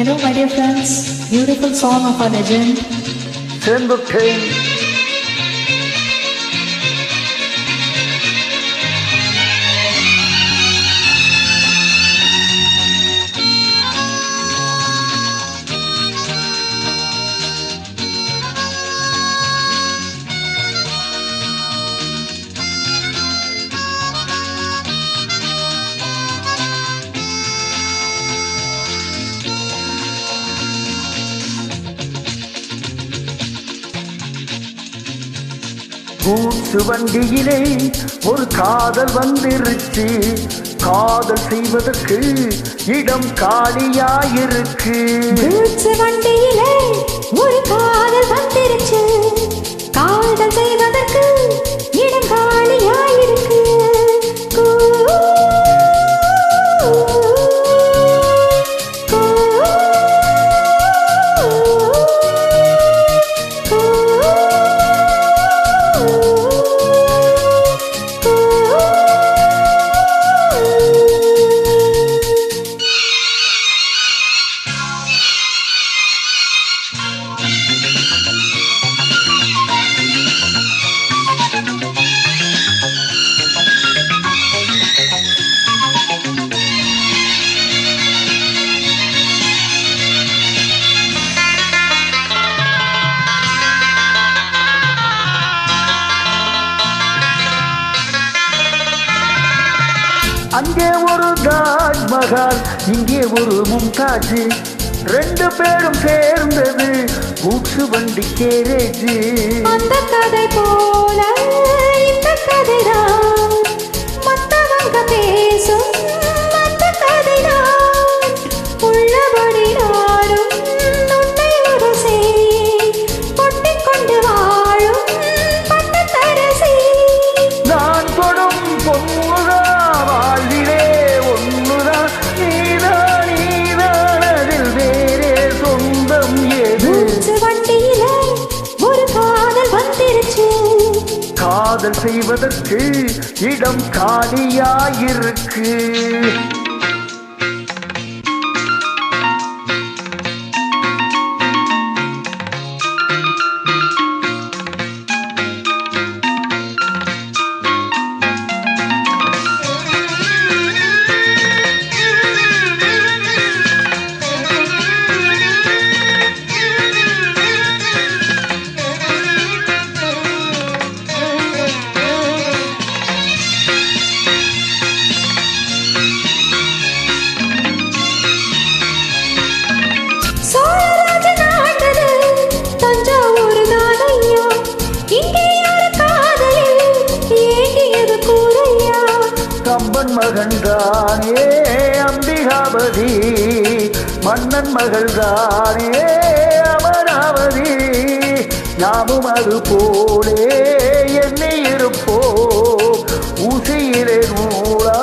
Hello, my dear friends. Beautiful song of our legend. Remember pain வண்டியிலே ஒரு காதல் வந்திருச்சு. காதல் செய்வதற்கு இடம் காலியாயிருக்கு. பூச்சு வண்டியிலே அங்கே ஒரு தாஜ்மஹால் இங்கே ஒரு மும்தாஜ். ரெண்டு பேரும் சேர்ந்தது கூச்சு வண்டி கேரேஜ். அந்த கதை போல காதல் செய்வதற்கு இடம் காலியாயிருக்கு. அமராவதி மன்னன் மகள் தானே அமராவதி. நாமும் அது போலே எண்ணி இருப்போ ஊசியிலே நூலா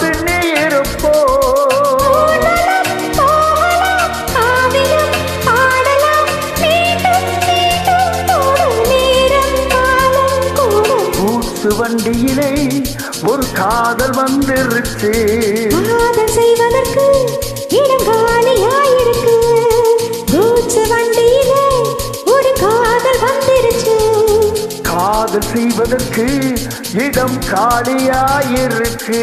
பின்னி இருப்போ. வண்டியிலே ஒரு காதல் வந்துருச்சு காதல் செய்வதற்கு இடம் காலியாயிருக்கு. கூச்சு வண்டியிலே ஒரு காதல் வந்துருச்சு காதல் செய்வதற்கு இடம் காலியாயிருக்கு.